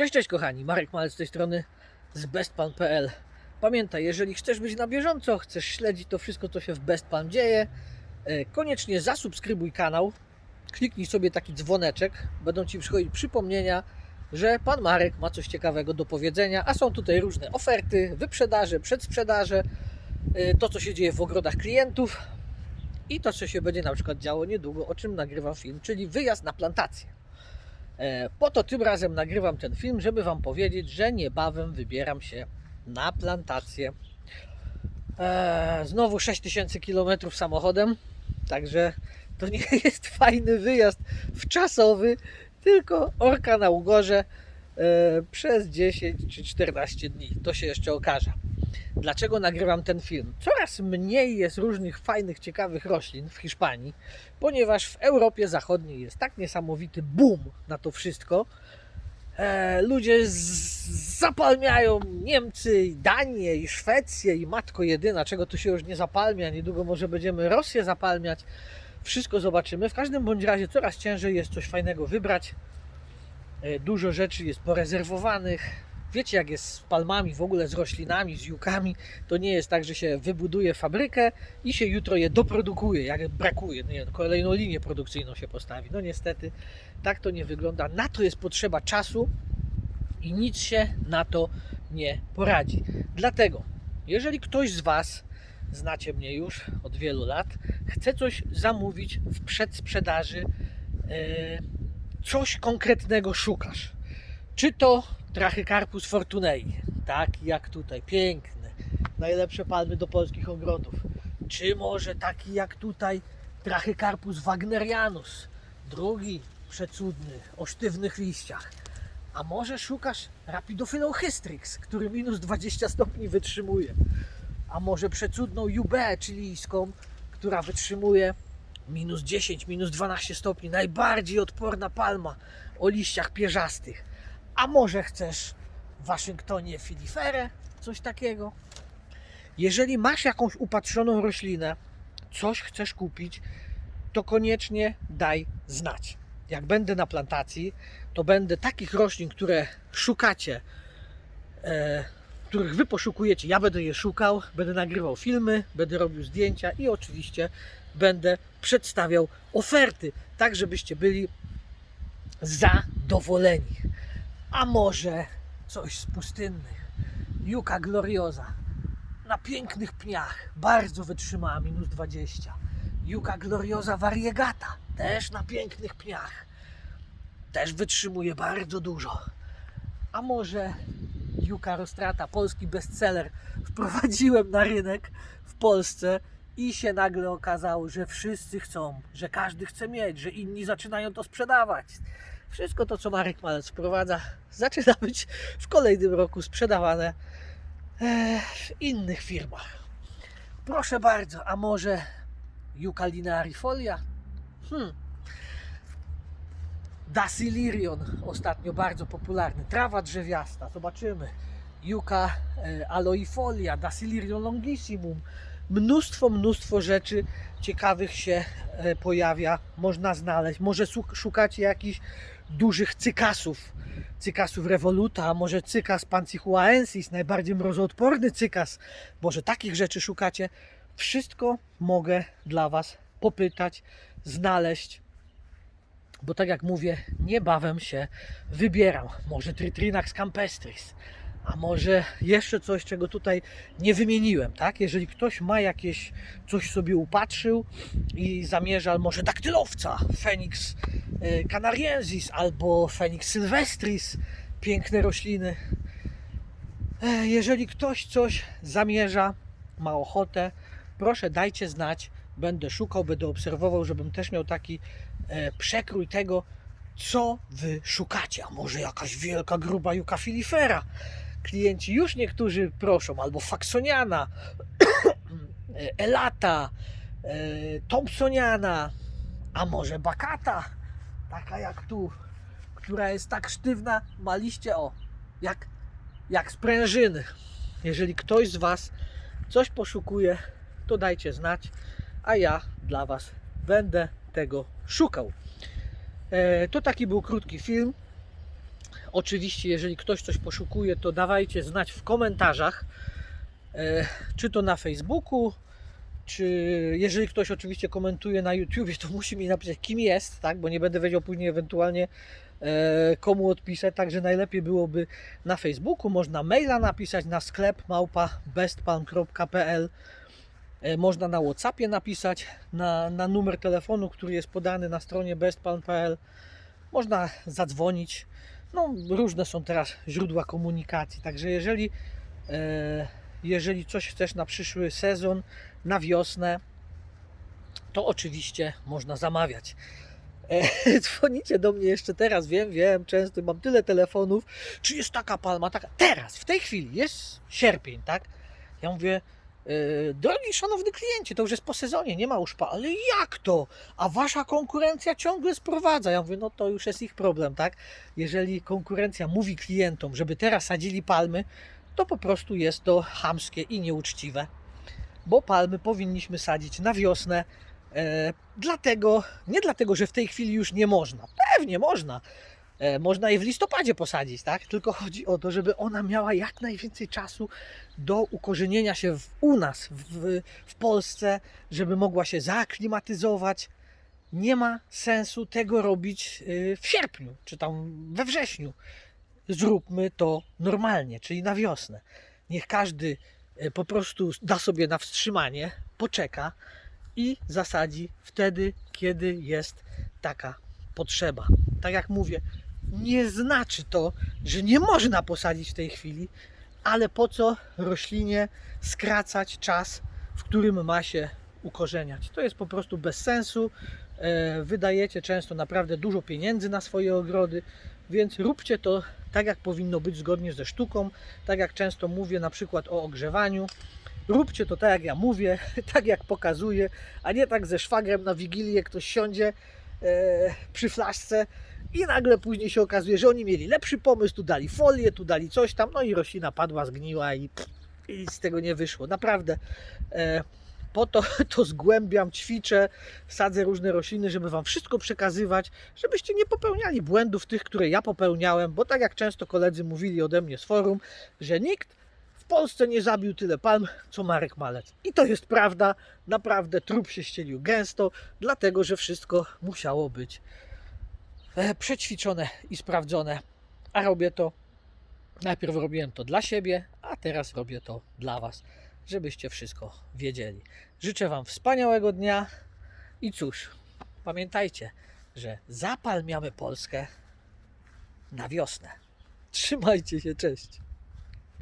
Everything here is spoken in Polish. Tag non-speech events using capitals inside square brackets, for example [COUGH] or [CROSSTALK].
Cześć, cześć kochani, Marek Malec z tej strony z bestpan.pl Pamiętaj, jeżeli chcesz być na bieżąco, chcesz śledzić to wszystko, co się w Bestpan dzieje, e, koniecznie zasubskrybuj kanał, kliknij sobie taki dzwoneczek, będą Ci przychodzić przypomnienia, że Pan Marek ma coś ciekawego do powiedzenia, a są tutaj różne oferty, wyprzedaże, przedsprzedaże, e, to co się dzieje w ogrodach klientów i to co się będzie na przykład działo niedługo, o czym nagrywam film, czyli wyjazd na plantację. E, Po to tym razem nagrywam ten film, żeby Wam powiedzieć, że niebawem wybieram się na plantację. E, Znowu 6000 km samochodem, także to nie [LAUGHS] jest fajny wyjazd wczasowy, tylko orka na ugorze e, przez 10 czy 14 dni. To się jeszcze okaże. Dlaczego nagrywam ten film? Coraz mniej jest różnych fajnych, ciekawych roślin w Hiszpanii, ponieważ w Europie Zachodniej jest tak niesamowity boom na to wszystko. E, ludzie zapalmiają Niemcy, i Danię, i Szwecję, i matko jedyna, czego tu się już nie zapalmia. Niedługo może będziemy Rosję zapalmiać. Wszystko zobaczymy. W każdym bądź razie coraz ciężej jest coś fajnego wybrać. E, Dużo rzeczy jest porezerwowanych. Wiecie, jak jest z palmami, w ogóle z roślinami, z jukami, to nie jest tak, że się wybuduje fabrykę i się jutro je doprodukuje, jak brakuje. No Nie, wiem, kolejną linię produkcyjną się postawi. No niestety, tak to nie wygląda. Na to jest potrzeba czasu i nic się na to nie poradzi. Dlatego, jeżeli ktoś z Was, znacie mnie już od wielu lat, chce coś zamówić w przedsprzedaży, e, coś konkretnego szukasz. Czy to Trachycarpus fortunei, taki jak tutaj, piękny, najlepsze palmy do polskich ogrodów. Czy może taki jak tutaj Trachycarpus wagnerianus, drugi przecudny, o sztywnych liściach. A może szukasz Rapidophyllą hystrix, który minus 20 stopni wytrzymuje. A może przecudną Jubę chilijską, która wytrzymuje minus 10, minus 12 stopni. Najbardziej odporna palma o liściach pierzastych. A może chcesz w Waszyngtonie filiferę, coś takiego? Jeżeli masz jakąś upatrzoną roślinę, coś chcesz kupić, to koniecznie daj znać. Jak będę na plantacji, to będę takich roślin, które szukacie, e, których wy poszukujecie, ja będę je szukał, będę nagrywał filmy, będę robił zdjęcia i oczywiście będę przedstawiał oferty, tak żebyście byli zadowoleni. A może coś z pustynnych. Juka gloriosa. Na pięknych pniach. Bardzo wytrzymała minus 20. Juka gloriosa variegata. Też na pięknych pniach. Też wytrzymuje bardzo dużo. A może Juka rostrata, polski bestseller, wprowadziłem na rynek w Polsce i się nagle okazało, że wszyscy chcą, że każdy chce mieć, że inni zaczynają to sprzedawać. Wszystko to, co Marek Malec wprowadza, zaczyna być w kolejnym roku sprzedawane e, w innych firmach. Proszę bardzo, a może Juka linearifolia? Hmm. Dasilirion ostatnio bardzo popularny. Trawa drzewiasta, zobaczymy. Juka e, aloifolia, Dasilirion longissimum. Mnóstwo, mnóstwo rzeczy ciekawych się e, pojawia, można znaleźć. Może szukacie jakichś dużych cykasów, cykasów revoluta, może cykas pancihuaensis, najbardziej mrozoodporny cykas. Może takich rzeczy szukacie. Wszystko mogę dla Was popytać, znaleźć bo tak jak mówię, niebawem się wybieram. Może Tritrinax campestris, a może jeszcze coś, czego tutaj nie wymieniłem, tak? Jeżeli ktoś ma jakieś coś sobie upatrzył i zamierza, może daktylowca, Phoenix e, canariensis albo Phoenix sylvestris, piękne rośliny. E, Jeżeli ktoś coś zamierza, ma ochotę, proszę dajcie znać. Będę szukał, będę obserwował, żebym też miał taki e, przekrój tego, co wy szukacie. A może jakaś wielka, gruba juka filifera? Klienci już niektórzy proszą, albo faksoniana, [COUGHS] elata, e, thompsoniana, a może bakata, taka jak tu, która jest tak sztywna, ma liście, o, jak, jak sprężyny. Jeżeli ktoś z Was coś poszukuje, to dajcie znać, a ja dla Was będę tego szukał. E, To taki był krótki film. Oczywiście, jeżeli ktoś coś poszukuje, to dawajcie znać w komentarzach, e, czy to na Facebooku, czy jeżeli ktoś oczywiście komentuje na YouTubie, to musi mi napisać, kim jest, tak? bo nie będę wiedział później ewentualnie e, komu odpisać, także najlepiej byłoby na Facebooku, można maila napisać na sklep małpa bestpalm.pl E, Można na Whatsappie napisać na, na numer telefonu, który jest podany na stronie bestpalm.pl. Można zadzwonić. No, różne są teraz źródła komunikacji. Także jeżeli, e, jeżeli coś chcesz na przyszły sezon, na wiosnę, to oczywiście można zamawiać. E, [LAUGHS] dzwonicie do mnie jeszcze teraz, wiem, wiem, często mam tyle telefonów. Czy jest taka palma, taka? Teraz, w tej chwili, jest sierpień, tak? Ja mówię, drogi szanowny kliencie, to już jest po sezonie, nie ma już pa, ale jak to? A wasza konkurencja ciągle sprowadza. Ja mówię, no to już jest ich problem, tak? Jeżeli konkurencja mówi klientom, żeby teraz sadzili palmy, to po prostu jest to chamskie i nieuczciwe. Bo palmy powinniśmy sadzić na wiosnę, E, dlatego, nie dlatego, że w tej chwili już nie można. Pewnie można. E, można je w listopadzie posadzić, tak? Tylko chodzi o to, żeby ona miała jak najwięcej czasu do ukorzenienia się w, u nas, w, w Polsce, żeby mogła się zaaklimatyzować. Nie ma sensu tego robić y, w sierpniu, czy tam we wrześniu. Zróbmy to normalnie, czyli na wiosnę. Niech każdy y, po prostu da sobie na wstrzymanie, poczeka, i zasadzi wtedy, kiedy jest taka potrzeba. Tak jak mówię, nie znaczy to, że nie można posadzić w tej chwili, ale po co roślinie skracać czas, w którym ma się ukorzeniać? To jest po prostu bez sensu. E, Wydajecie często naprawdę dużo pieniędzy na swoje ogrody, więc róbcie to tak, jak powinno być zgodnie ze sztuką. Tak jak często mówię, na przykład o ogrzewaniu róbcie to tak jak ja mówię, [LAUGHS] tak jak pokazuję, a nie tak ze szwagrem na wigilię ktoś siądzie e, przy flaszce i nagle później się okazuje, że oni mieli lepszy pomysł, tu dali folię, tu dali coś tam, no i roślina padła, zgniła i, i z tego nie wyszło. Naprawdę. E, po to [LAUGHS] to zgłębiam, ćwiczę, sadzę różne rośliny, żeby Wam wszystko przekazywać, żebyście nie popełniali błędów tych, które ja popełniałem, bo tak jak często koledzy mówili ode mnie z forum, że nikt w Polsce nie zabił tyle palm, co Marek Malec. I to jest prawda, naprawdę trup się ścielił gęsto, dlatego że wszystko musiało być przećwiczone i sprawdzone. A robię to, najpierw robiłem to dla siebie, a teraz robię to dla Was, żebyście wszystko wiedzieli. Życzę Wam wspaniałego dnia i cóż, pamiętajcie, że zapalmiamy Polskę na wiosnę. Trzymajcie się, cześć.